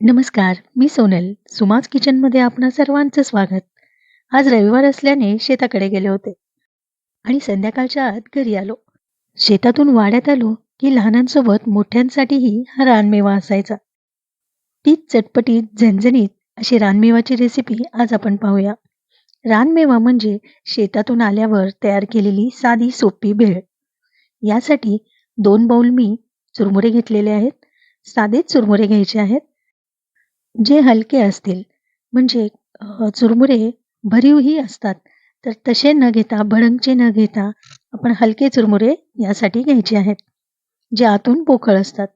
नमस्कार, मी सोनल. सुमाज किचनमध्ये आपणा सर्वांचं स्वागत. आज रविवार असल्याने शेताकडे गेले होते आणि संध्याकाळच्या आत घरी आलो. शेतातून वाड्यात आलो की लहानांसोबत मोठ्यांसाठीही हा रानमेवा असायचा. तीच चटपटीत, झणझणीत अशी रानमेवाची रेसिपी आज आपण पाहूया. रानमेवा म्हणजे शेतातून आल्यावर तयार केलेली साधी सोपी भेळ. यासाठी दोन बाऊल मी चुरमुरे घेतलेले आहेत. साधेच चुरमुरे घ्यायचे आहेत. जे हलके असतील म्हणजे चुरमुरे भरीवही असतात तर तसे न घेता भडंगचे न घेता आपण हलके चुरमुरे यासाठी घ्यायचे आहेत जे आतून पोकळ असतात.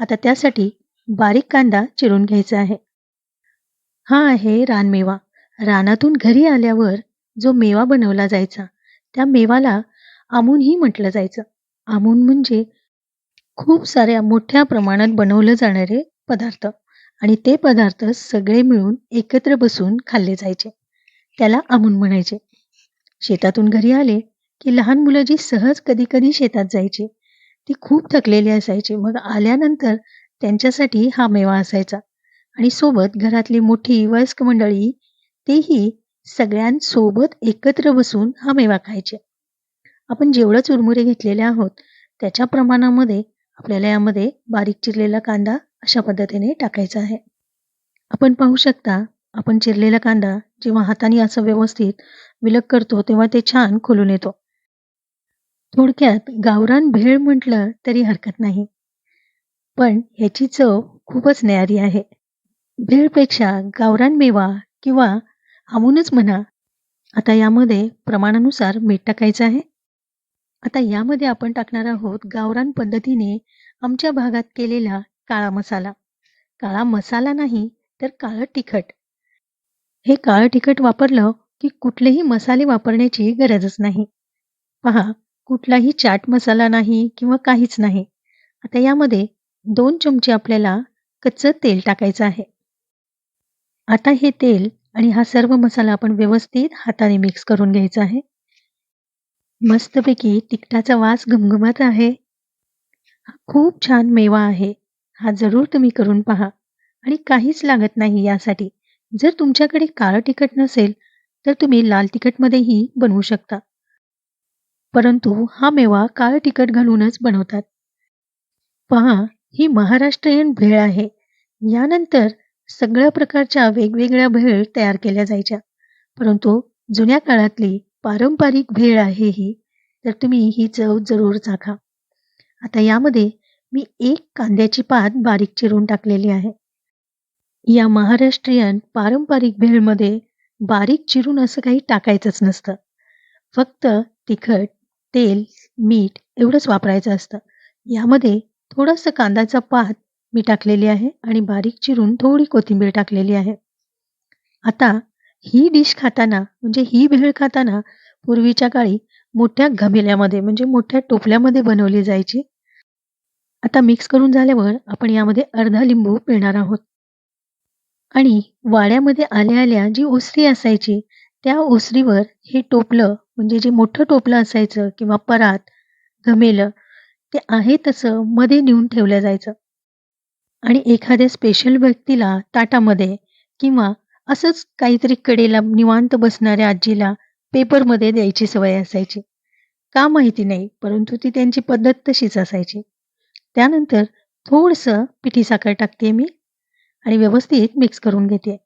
आता त्यासाठी बारीक कांदा चिरून घ्यायचा आहे. हा आहे रानमेवा रानातून घरी आल्यावर जो मेवा बनवला जायचा त्या मेवाला आमूनही म्हटलं जायचं. आमून म्हणजे खूप साऱ्या मोठ्या प्रमाणात बनवलं जाणारे पदार्थ. आणि ते पदार्थ सगळे मिळून एकत्र बसून खाल्ले जायचे. त्याला आमून म्हणायचे. शेतातून घरी आले की लहान मुलं जी सहज कधी-कधी शेतात जायची, ती खूप थकलेली असायची. मग आल्यानंतर त्यांच्यासाठी हा मेवा असायचा आणि सोबत घरातली मोठी वयस्क मंडळी तेही सगळ्यांसोबत एकत्र बसून हा मेवा खायचे. आपण जेवढं चुरमुरे घेतलेले आहोत, त्याच्या प्रमाणामध्ये आपल्याला यामध्ये बारीक चिरलेला कांदा अशा पद्धतीने टाकायचा आहे. आपण पाहू शकता, आपण चिरलेला कांदा जेव्हा हाताने असं व्यवस्थित विलग करतो, तेव्हा ते छान खुलून येतो. थोडक्यात गावरान भेळ म्हटलं तरी हरकत नाही. पण ह्याची चव खूपच न्यारी आहे. भेळपेक्षा गावरान मेवा किंवा आमूनच म्हणा. आता यामध्ये प्रमाणानुसार मीठ टाकायचं आहे. आता यामध्ये आपण टाकणार आहोत गावरान पद्धतीने आमच्या भागात केलेला काळा मसाला. काळा मसाला नाही तर काळं तिखट. हे काळं तिखट वापरलं की कुठलेही मसाले वापरण्याची गरजच नाही. पहा, कुठलाही चाट मसाला नाही किंवा काहीच नाही. आता यामध्ये दोन चमचे आपल्याला कच्चं तेल टाकायचं आहे. आता हे तेल आणि हा सर्व मसाला आपण व्यवस्थित हाताने मिक्स करून घ्यायचा आहे. मस्तपैकी तिखटाचा वास घमघमत आहे. खूप छान मेवा आहे. हा जरूर तुम्ही करून पहा आणि काहीच लागत नाही यासाठी. जर तुमच्याकडे काळं तिखट नसेल, तर तुम्ही लाल तिखटमध्येही बनवू शकता. परंतु हा मेवा काळं तिखट घालूनच बनवतात. पहा, ही महाराष्ट्रीयन भेळ आहे. यानंतर सगळ्या प्रकारच्या वेगवेगळ्या भेळ तयार केल्या जायच्या. परंतु जुन्या काळातली पारंपरिक भेळ आहे ही, तर तुम्ही ही चव जरूर चाखा. आता यामध्ये मी एक कांद्याची पात बारीक चिरून टाकलेली आहे. या महाराष्ट्रीयन पारंपरिक भेळमध्ये बारीक चिरून असं काही टाकायचंच नसतं. फक्त तिखट, तेल, मीठ एवढंच वापरायचं असतं. यामध्ये थोडंसं कांद्याचा पात मी टाकलेली आहे आणि बारीक चिरून थोडी कोथिंबीर टाकलेली आहे. आता ही डिश खाताना म्हणजे ही भेळ खाताना पूर्वीच्या काळी मोठ्या घमेल्यामध्ये म्हणजे मोठ्या टोपल्यामध्ये बनवली जायची. आता मिक्स करून झाल्यावर आपण यामध्ये अर्धा लिंबू पिळणार आहोत. आणि वाड्यामध्ये आल्या-आल्या जी ओसरी असायची, त्या ओसरीवर हे टोपलं म्हणजे जे मोठं टोपलं असायचं किंवा परात, घमेलं ते आहे तसं मध्ये नेऊन ठेवलं जायचं. आणि एखाद्या स्पेशल व्यक्तीला ताटामध्ये किंवा असंच काहीतरी कडेला निवांत बसणाऱ्या आजीला पेपरमध्ये द्यायची सवय असायची. का माहिती नाही, परंतु ती त्यांची पद्धत तशीच असायची. त्यानंतर थोडंसं पिठी साखर टाकते मी आणि व्यवस्थित मिक्स करून घेते.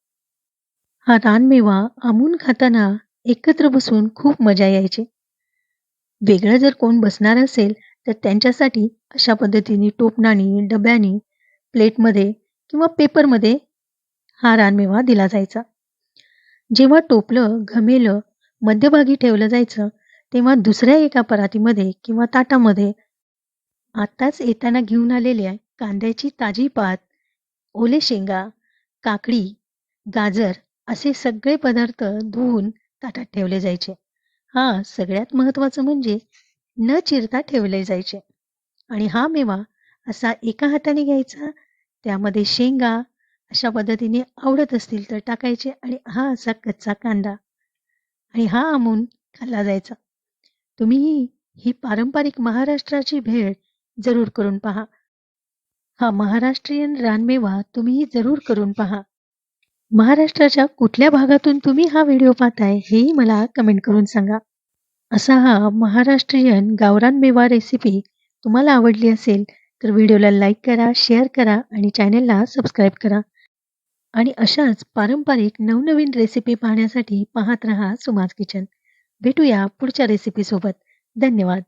हा रानमेवा आमून खाताना एकत्र बसून खूप मजा यायची. वेगळं जर कोण बसणार असेल, तर त्यांच्यासाठी अशा पद्धतीने टोपणानी, डब्यानी, प्लेटमध्ये किंवा पेपरमध्ये हा रानमेवा दिला जायचा. जेव्हा टोपलं, घमेलं मध्यभागी ठेवलं जायचं, तेव्हा दुसऱ्या एका परातीमध्ये किंवा ताटामध्ये आत्ताच येताना घेऊन आलेल्या कांद्याची ताजी पात, ओले शेंगा, काकडी, गाजर असे सगळे पदार्थ धुवून ताटात ठेवले जायचे. हा सगळ्यात महत्त्वाचं म्हणजे न चिरता ठेवले जायचे. आणि हा मेवा असा एका हाताने घ्यायचा, त्यामध्ये शेंगा अशा पद्धतीने आवडत असतील तर टाकायचे आणि हा असा कच्चा कांदा आणि हा आमून खाल्ला जायचा. तुम्हीही ही पारंपरिक महाराष्ट्राची भेळ जरूर करून पहा. हा महाराष्ट्रीयन रानमेवा तुम्हीही जरूर करून पहा. महाराष्ट्राच्या कुठल्या भागातून तुम्ही हा व्हिडिओ पाहताय हेही मला कमेंट करून सांगा. असा हा महाराष्ट्रीयन गावरान मेवा रेसिपी तुम्हाला आवडली असेल तर व्हिडिओला लाईक करा, शेअर करा आणि चॅनेलला सबस्क्राईब करा. आणि अशाच पारंपरिक नवनवीन रेसिपी पाहण्यासाठी पाहत रहा सुमाज किचन. भेटूया पुढच्या रेसिपीसोबत. धन्यवाद.